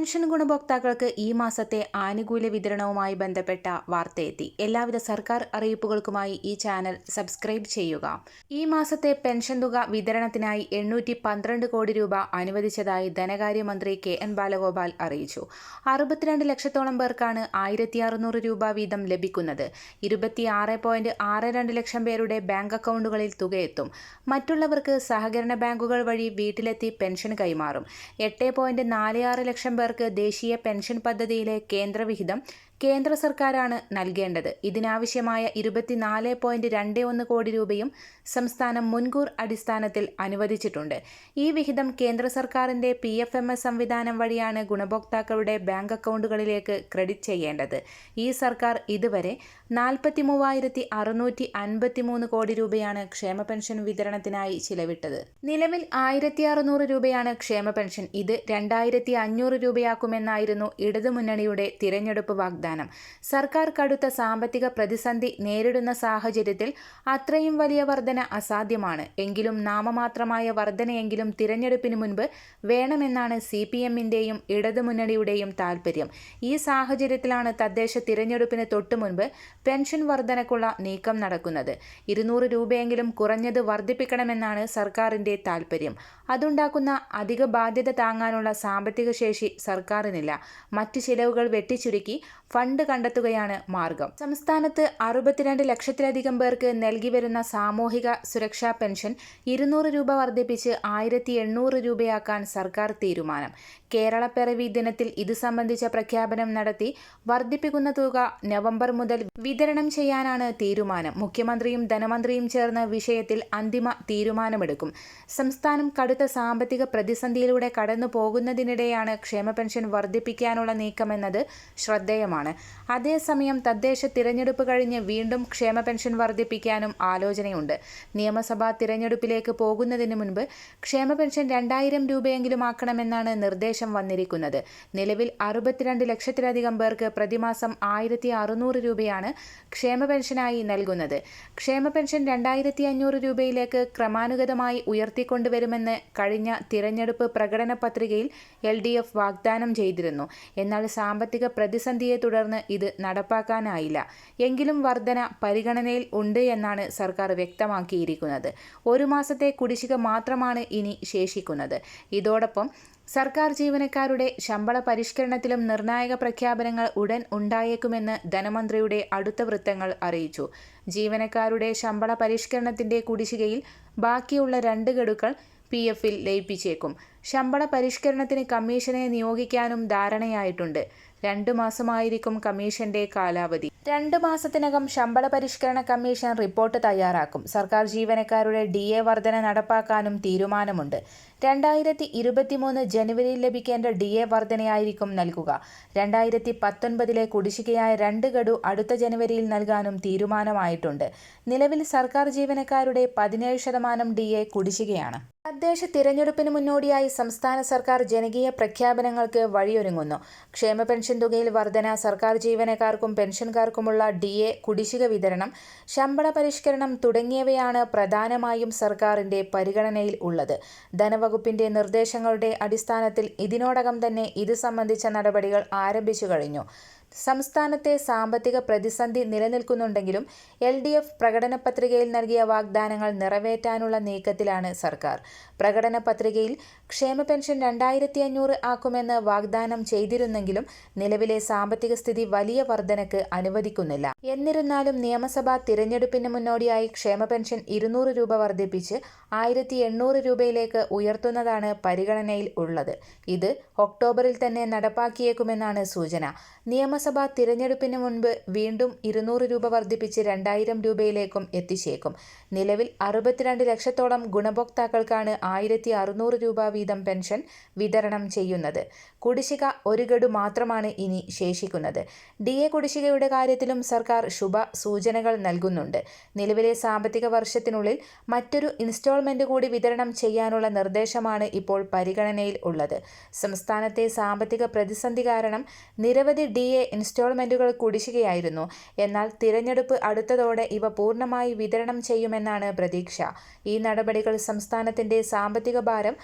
Pension ഗുണഭോക്താക്കൾക്ക് ഈ മാസത്തെ ആനുകൂല്യ വിതരണവുമായി ബന്ധപ്പെട്ട വാർത്തയെത്തി. എല്ലാവിധ സർക്കാർ അറിയിപ്പുകൾക്കുമായി ഈ ചാനൽ സബ്സ്ക്രൈബ് ചെയ്യുക. ഈ മാസത്തെ പെൻഷൻ തുക വിതരണത്തിനായി എണ്ണൂറ്റി പന്ത്രണ്ട് കോടി രൂപ അനുവദിച്ചതായി ധനകാര്യമന്ത്രി കെ എൻ ബാലഗോപാൽ അറിയിച്ചു. അറുപത്തിരണ്ട് ലക്ഷത്തോളം പേർക്കാണ് ആയിരത്തി അറുന്നൂറ് രൂപ വീതം ലഭിക്കുന്നത്. ഇരുപത്തിയാറ് പോയിന്റ് ആറ് രണ്ട് ലക്ഷം പേരുടെ ബാങ്ക് അക്കൗണ്ടുകളിൽ തുകയെത്തും. മറ്റുള്ളവർക്ക് സഹകരണ ബാങ്കുകൾ വഴി വീട്ടിലെത്തി പെൻഷൻ കൈമാറും. എട്ട് പോയിന്റ് നാല് ആറ് ലക്ഷം പേർക്ക് ദേശീയ പെൻഷൻ പദ്ധതിയിലെ കേന്ദ്രവിഹിതം കേന്ദ്ര സർക്കാരാണ് നൽകേണ്ടത്. ഇതിനാവശ്യമായ ഇരുപത്തിനാല് പോയിന്റ് രണ്ട് ഒന്ന് കോടി രൂപയും സംസ്ഥാനം മുൻകൂർ അടിസ്ഥാനത്തിൽ അനുവദിച്ചിട്ടുണ്ട്. ഈ വിഹിതം കേന്ദ്ര സർക്കാരിന്റെ പി എഫ് എം എസ് സംവിധാനം വഴിയാണ് ഗുണഭോക്താക്കളുടെ ബാങ്ക് അക്കൗണ്ടുകളിലേക്ക് ക്രെഡിറ്റ് ചെയ്യേണ്ടത്. ഈ സർക്കാർ ഇതുവരെ നാൽപ്പത്തി മൂവായിരത്തി അറുന്നൂറ്റി അൻപത്തി മൂന്ന് കോടി രൂപയാണ് ക്ഷേമ പെൻഷൻ വിതരണത്തിനായി ചിലവിട്ടത്. നിലവിൽ ആയിരത്തി അറുന്നൂറ് രൂപയാണ് ക്ഷേമ പെൻഷൻ. ഇത് രണ്ടായിരത്തി അഞ്ഞൂറ് രൂപയാക്കുമെന്നായിരുന്നു ഇടതുമുന്നണിയുടെ തിരഞ്ഞെടുപ്പ് വാഗ്ദാനം. സർക്കാർ കടുത്ത സാമ്പത്തിക പ്രതിസന്ധി നേരിടുന്ന സാഹചര്യത്തിൽ അത്രയും വലിയ വർധന അസാധ്യമാണ്. എങ്കിലും നാമമാത്രമായ വർധനയെങ്കിലും തിരഞ്ഞെടുപ്പിന് മുൻപ് വേണമെന്നാണ് സി പി എമ്മിന്റെയും ഇടതുമുന്നണിയുടെയും താൽപ്പര്യം ഈ സാഹചര്യത്തിലാണ് തദ്ദേശ തിരഞ്ഞെടുപ്പിന് തൊട്ടു മുൻപ് പെൻഷൻ വർധനക്കുള്ള നീക്കം നടക്കുന്നത്. ഇരുന്നൂറ് രൂപയെങ്കിലും കുറഞ്ഞത് വർദ്ധിപ്പിക്കണമെന്നാണ് സർക്കാരിന്റെ താൽപ്പര്യം അതുണ്ടാക്കുന്ന അധിക ബാധ്യത താങ്ങാനുള്ള സാമ്പത്തിക ശേഷി സർക്കാരിനില്ല. മറ്റു ചിലവുകൾ വെട്ടിച്ചുരുക്കി ഫണ്ട് കണ്ടെത്തുകയാണ് മാർഗം. സംസ്ഥാനത്ത് അറുപത്തിരണ്ട് ലക്ഷത്തിലധികം പേർക്ക് നൽകി വരുന്ന സാമൂഹിക സുരക്ഷാ പെൻഷൻ ഇരുന്നൂറ് രൂപ വർദ്ധിപ്പിച്ച് ആയിരത്തി എണ്ണൂറ് രൂപയാക്കാൻ സർക്കാർ തീരുമാനം. കേരളപ്പിറവി ദിനത്തിൽ ഇത് സംബന്ധിച്ച പ്രഖ്യാപനം നടത്തി വർദ്ധിപ്പിക്കുന്ന തുക നവംബർ മുതൽ വിതരണം ചെയ്യാനാണ് തീരുമാനം. മുഖ്യമന്ത്രിയും ധനമന്ത്രിയും ചേർന്ന് വിഷയത്തിൽ അന്തിമ തീരുമാനമെടുക്കും. സംസ്ഥാനം കടുത്ത സാമ്പത്തിക പ്രതിസന്ധിയിലൂടെ കടന്നു പോകുന്നതിനിടെയാണ് ക്ഷേമ പെൻഷൻ വർദ്ധിപ്പിക്കാനുള്ള നീക്കമെന്നത് ശ്രദ്ധേയമാണ്. അതേസമയം തദ്ദേശ തിരഞ്ഞെടുപ്പ് കഴിഞ്ഞ് വീണ്ടും ക്ഷേമ പെൻഷൻ വർദ്ധിപ്പിക്കാനും ആലോചനയുണ്ട്. നിയമസഭാ തിരഞ്ഞെടുപ്പിലേക്ക് പോകുന്നതിന് മുൻപ് ക്ഷേമ പെൻഷൻ രണ്ടായിരം രൂപയെങ്കിലും ആക്കണമെന്നാണ് നിർദ്ദേശം വന്നിരിക്കുന്നത്. നിലവിൽ അറുപത്തിരണ്ട് ലക്ഷത്തിലധികം പേർക്ക് പ്രതിമാസം ആയിരത്തി അറുന്നൂറ് രൂപയാണ് ക്ഷേമ പെൻഷനായി നൽകുന്നത്. ക്ഷേമ പെൻഷൻ രണ്ടായിരത്തി അഞ്ഞൂറ് രൂപയിലേക്ക് ക്രമാനുഗതമായി ഉയർത്തിക്കൊണ്ടുവരുമെന്ന് കഴിഞ്ഞ തിരഞ്ഞെടുപ്പ് പ്രകടന പത്രികയിൽ എൽ ഡി എഫ് വാഗ്ദാനം ചെയ്തിരുന്നു. എന്നാൽ സാമ്പത്തിക പ്രതിസന്ധിയെ തുടർന്ന് ഇത് നടപ്പാക്കാനായില്ല. എങ്കിലും വർധന പരിഗണനയിൽ ഉണ്ട് എന്നാണ് സർക്കാർ വ്യക്തമാക്കിയിരിക്കുന്നത്. ഒരു മാസത്തെ കുടിശ്ശിക മാത്രമാണ് ഇനി ശേഷിക്കുന്നത്. ഇതോടൊപ്പം സർക്കാർ ജീവനക്കാരുടെ ശമ്പള പരിഷ്കരണത്തിലും നിർണായക പ്രഖ്യാപനങ്ങൾ ഉടൻ ഉണ്ടായേക്കുമെന്ന് ധനമന്ത്രിയുടെ അടുത്ത വൃത്തങ്ങൾ അറിയിച്ചു. ജീവനക്കാരുടെ ശമ്പള പരിഷ്കരണത്തിന്റെ കുടിശ്ശികയിൽ ബാക്കിയുള്ള രണ്ട് ഗഡുക്കൾ പി എഫിൽ ലയിപ്പിച്ചേക്കും. ശമ്പള പരിഷ്കരണത്തിന് കമ്മീഷനെ നിയോഗിക്കാനും ധാരണയായിട്ടുണ്ട്. രണ്ടു മാസമായിരിക്കും കമ്മീഷന്റെ കാലാവധി. രണ്ട് മാസത്തിനകം ശമ്പള പരിഷ്കരണ കമ്മീഷൻ റിപ്പോർട്ട് തയ്യാറാക്കും. സർക്കാർ ജീവനക്കാരുടെ ഡി എ വർധന നടപ്പാക്കാനും തീരുമാനമുണ്ട്. രണ്ടായിരത്തി ഇരുപത്തിമൂന്ന് ജനുവരിയിൽ ലഭിക്കേണ്ട ഡി എ വർധനയായിരിക്കും നൽകുക. രണ്ടായിരത്തി പത്തൊൻപതിലെ കുടിശ്ശികയായ രണ്ട് ഗഡു അടുത്ത ജനുവരിയിൽ നൽകാനും തീരുമാനമായിട്ടുണ്ട്. നിലവിൽ സർക്കാർ ജീവനക്കാരുടെ പതിനേഴ് ശതമാനം ഡി എ കുടിശ്ശികയാണ്. തദ്ദേശ തിരഞ്ഞെടുപ്പിന് മുന്നോടിയായി സംസ്ഥാന സർക്കാർ ജനകീയ പ്രഖ്യാപനങ്ങൾക്ക് വഴിയൊരുങ്ങുന്നു. ക്ഷേമ പെൻഷൻ തുകയിൽ വർധന സർക്കാർ ജീവനക്കാർക്കും പെൻഷൻകാർക്കുമുള്ള ഡി എ കുടിശ്ശിക വിതരണം ശമ്പള പരിഷ്കരണം തുടങ്ങിയവയാണ് പ്രധാനമായും സർക്കാരിന്റെ പരിഗണനയിൽ ഉള്ളത്. ധനവകുപ്പിന്റെ നിർദ്ദേശങ്ങളുടെ അടിസ്ഥാനത്തിൽ ഇതിനോടകം തന്നെ ഇത് സംബന്ധിച്ച നടപടികൾ ആരംഭിച്ചു കഴിഞ്ഞു. സംസ്ഥാനത്തെ സാമ്പത്തിക പ്രതിസന്ധി നിലനിൽക്കുന്നുണ്ടെങ്കിലും എൽ ഡി എഫ് പ്രകടന പത്രികയിൽ നൽകിയ വാഗ്ദാനങ്ങൾ നിറവേറ്റാനുള്ള നീക്കത്തിലാണ് സർക്കാർ. പ്രകടന പത്രികയിൽ ക്ഷേമ പെൻഷൻ രണ്ടായിരത്തി അഞ്ഞൂറ് ആക്കുമെന്ന് വാഗ്ദാനം ചെയ്തിരുന്നെങ്കിലും നിലവിലെ സാമ്പത്തിക സ്ഥിതി വലിയ വർധനക്ക് അനുവദിക്കുന്നില്ല. എന്നിരുന്നാലും നിയമസഭാ തിരഞ്ഞെടുപ്പിന് മുന്നോടിയായി ക്ഷേമ പെൻഷൻ ഇരുന്നൂറ് രൂപ വർദ്ധിപ്പിച്ച് ആയിരത്തി എണ്ണൂറ് രൂപയിലേക്ക് ഉയർത്തുന്നതാണ് പരിഗണനയിൽ ഉള്ളത്. ഇത് ഒക്ടോബറിൽ തന്നെ നടപ്പാക്കിയേക്കുമെന്നാണ് സൂചന. നിയമസഭാ തിരഞ്ഞെടുപ്പിന് മുൻപ് വീണ്ടും ഇരുന്നൂറ് രൂപ വർദ്ധിപ്പിച്ച് രണ്ടായിരം രൂപയിലേക്കും എത്തിച്ചേക്കും. നിലവിൽ അറുപത്തിരണ്ട് ലക്ഷത്തോളം ഗുണഭോക്താക്കൾക്കാണ് ആയിരത്തി രൂപ വീതം പെൻഷൻ വിതരണം ചെയ്യുന്നത്. കുടിശ്ശിക ഒരു ഗഡു മാത്രമാണ് ഇനി ശേഷിക്കുന്നത്. ഡി എ കുടിശ്ശികയുടെ കാര്യത്തിലും സർക്കാർ ശുഭ സൂചനകൾ നൽകുന്നുണ്ട്. നിലവിലെ സാമ്പത്തിക വർഷത്തിനുള്ളിൽ മറ്റൊരു ഇൻസ്റ്റാൾമെന്റ് കൂടി വിതരണം ചെയ്യാനുള്ള നിർദ്ദേശമാണ് ഇപ്പോൾ പരിഗണനയിൽ ഉള്ളത്. സംസ്ഥാനത്തെ സാമ്പത്തിക പ്രതിസന്ധി കാരണം നിരവധി ഡി എ ഇൻസ്റ്റാൾമെന്റുകൾ കുടിശ്ശികയായിരുന്നു. എന്നാൽ തിരഞ്ഞെടുപ്പ് അടുത്തതോടെ ഇവ പൂർണമായി വിതരണം ചെയ്യുമെന്നാണ് പ്രതീക്ഷ. ഈ നടപടികൾ സംസ്ഥാനത്തിന്റെ സാമ്പത്തിക ഭാരം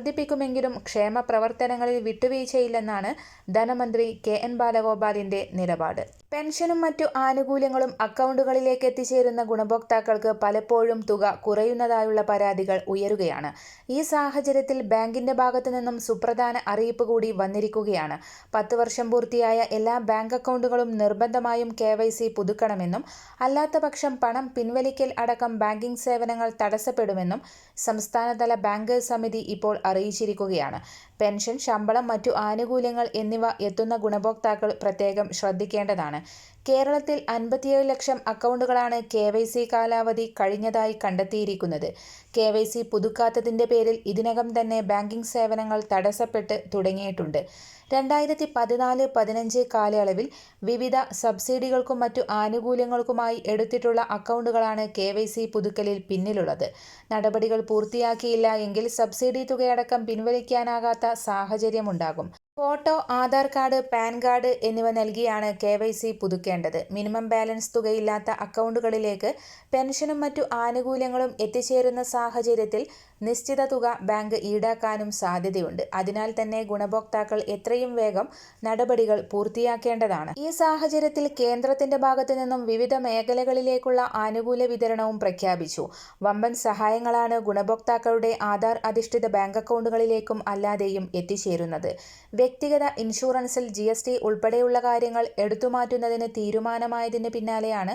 വർദ്ധിപ്പിക്കുമെങ്കിലും ക്ഷേമ പ്രവർത്തനങ്ങളിൽ വിട്ടുവീഴ്ചയില്ലെന്നാണ് ധനമന്ത്രി കെ എൻ ബാലഗോപാലിന്റെ നിലപാട്. പെൻഷനും മറ്റു ആനുകൂല്യങ്ങളും അക്കൗണ്ടുകളിലേക്ക് എത്തിച്ചേരുന്ന ഗുണഭോക്താക്കൾക്ക് പലപ്പോഴും തുക കുറയുന്നതായുള്ള പരാതികൾ ഉയരുകയാണ്. ഈ സാഹചര്യത്തിൽ ബാങ്കിന്റെ ഭാഗത്തു നിന്നും സുപ്രധാന അറിയിപ്പ് കൂടി വന്നിരിക്കുകയാണ്. പത്ത് വർഷം പൂർത്തിയായ എല്ലാ ബാങ്ക് അക്കൗണ്ടുകളും നിർബന്ധമായും കെ വൈ സി പുതുക്കണമെന്നും അല്ലാത്തപക്ഷം പണം പിൻവലിക്കൽ അടക്കം ബാങ്കിംഗ് സേവനങ്ങൾ തടസ്സപ്പെടുമെന്നും സംസ്ഥാനതല ബാങ്കേഴ്സ് സമിതി ഇപ്പോൾ അറിയിച്ചിരിക്കുകയാണ്. പെൻഷൻ ശമ്പളം മറ്റു ആനുകൂല്യങ്ങൾ എന്നിവ എത്തുന്ന ഗുണഭോക്താക്കൾ പ്രത്യേകം ശ്രദ്ധിക്കേണ്ടതാണ്. കേരളത്തിൽ അൻപത്തിയേഴ് ലക്ഷം അക്കൗണ്ടുകളാണ് കെ വൈ സി കാലാവധി കഴിഞ്ഞതായി കണ്ടെത്തിയിരിക്കുന്നത്. കെ വൈ സി പുതുക്കാത്തതിന്റെ പേരിൽ ഇതിനകം തന്നെ ബാങ്കിംഗ് സേവനങ്ങൾ തടസ്സപ്പെട്ട് തുടങ്ങിയിട്ടുണ്ട്. രണ്ടായിരത്തി പതിനാല് പതിനഞ്ച് കാലയളവിൽ വിവിധ സബ്സിഡികൾക്കും മറ്റു ആനുകൂല്യങ്ങൾക്കുമായി എടുത്തിട്ടുള്ള അക്കൗണ്ടുകളാണ് കെ വൈ സി പുതുക്കലിൽ പിന്നിലുള്ളത്. നടപടികൾ പൂർത്തിയാക്കിയില്ല എങ്കിൽ സബ്സിഡി തുകയടക്കം പിൻവലിക്കാനാകാത്ത സാഹചര്യമുണ്ടാകും photo Aadhaar card PAN card എന്നിവ നൽകിയാണ് കെ വൈ സി പുതുക്കേണ്ടത്. മിനിമം ബാലൻസ് തുകയില്ലാത്ത അക്കൗണ്ടുകളിലേക്ക് പെൻഷനും മറ്റു ആനുകൂല്യങ്ങളും എത്തിച്ചേരുന്ന സാഹചര്യത്തിൽ നിശ്ചിത തുക ബാങ്ക് ഈടാക്കാനും സാധ്യതയുണ്ട്. അതിനാൽ തന്നെ ഗുണഭോക്താക്കൾ എത്രയും വേഗം നടപടികൾ പൂർത്തിയാക്കേണ്ടതാണ്. ഈ സാഹചര്യത്തിൽ കേന്ദ്രത്തിന്റെ ഭാഗത്തു നിന്നും വിവിധ മേഖലകളിലേക്കുള്ള ആനുകൂല്യ വിതരണവും പ്രഖ്യാപിച്ചു. വമ്പൻ സഹായങ്ങളാണ് ഗുണഭോക്താക്കളുടെ ആധാർ അധിഷ്ഠിത ബാങ്ക് അക്കൗണ്ടുകളിലേക്കും അല്ലാതെയും എത്തിച്ചേരുന്നത്. വ്യക്തിഗത ഇൻഷുറൻസിൽ ജി എസ് ടി ഉൾപ്പെടെയുള്ള കാര്യങ്ങൾ എടുത്തുമാറ്റുന്നതിന് തീരുമാനമായതിന് പിന്നാലെയാണ്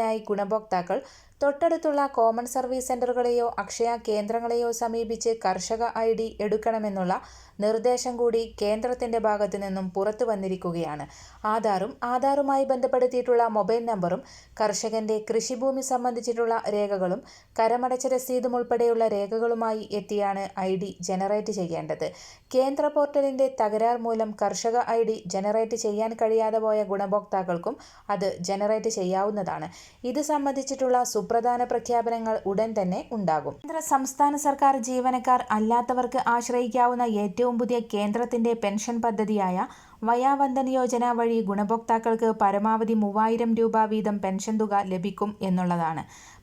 ലഭിക്കുന്നതിനായി ഗുണഭോക്താക്കൾ തൊട്ടടുത്തുള്ള കോമൺ സർവീസ് സെന്ററുകളെയോ അക്ഷയ കേന്ദ്രങ്ങളെയോ സമീപിച്ച് കർഷക ഐ ഡി എടുക്കണമെന്നുള്ള നിർദ്ദേശം കൂടി കേന്ദ്രത്തിന്റെ ഭാഗത്തു നിന്നും പുറത്തു വന്നിരിക്കുകയാണ്. ആധാറും ആധാറുമായി ബന്ധപ്പെടുത്തിയിട്ടുള്ള മൊബൈൽ നമ്പറും കർഷകന്റെ കൃഷിഭൂമി സംബന്ധിച്ചിട്ടുള്ള രേഖകളും കരമടച്ച രസീതും ഉൾപ്പെടെയുള്ള രേഖകളുമായി എത്തിയാണ് ഐ ഡി ജനറേറ്റ് ചെയ്യേണ്ടത്. കേന്ദ്ര പോർട്ടലിന്റെ തകരാർ മൂലം കർഷക ഐ ഡി ജനറേറ്റ് ചെയ്യാൻ കഴിയാതെ പോയ ഗുണഭോക്താക്കൾക്കും അത് ജനറേറ്റ് ചെയ്യാവുന്നതാണ്. ഇത് സംബന്ധിച്ചിട്ടുള്ള സുപ്രധാന പ്രഖ്യാപനങ്ങൾ ഉടൻ തന്നെ ഉണ്ടാകും. കേന്ദ്ര സംസ്ഥാന സർക്കാർ ജീവനക്കാർ അല്ലാത്തവർക്ക് ആശ്രയിക്കാവുന്ന ഏറ്റവും പുതിയ കേന്ദ്രത്തിന്റെ പെൻഷൻ പദ്ധതിയായ വയാവന്ദൻ യോജന വഴി ഗുണഭോക്താക്കൾക്ക് പരമാവധി മൂവായിരം രൂപ വീതം പെൻഷൻ തുക ലഭിക്കും എന്നുള്ളതാണ്.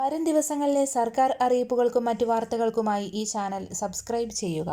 വരും ദിവസങ്ങളിലെ സർക്കാർ അറിയിപ്പുകൾക്കും മറ്റു വാർത്തകൾക്കുമായി ഈ ചാനൽ സബ്സ്ക്രൈബ് ചെയ്യുക.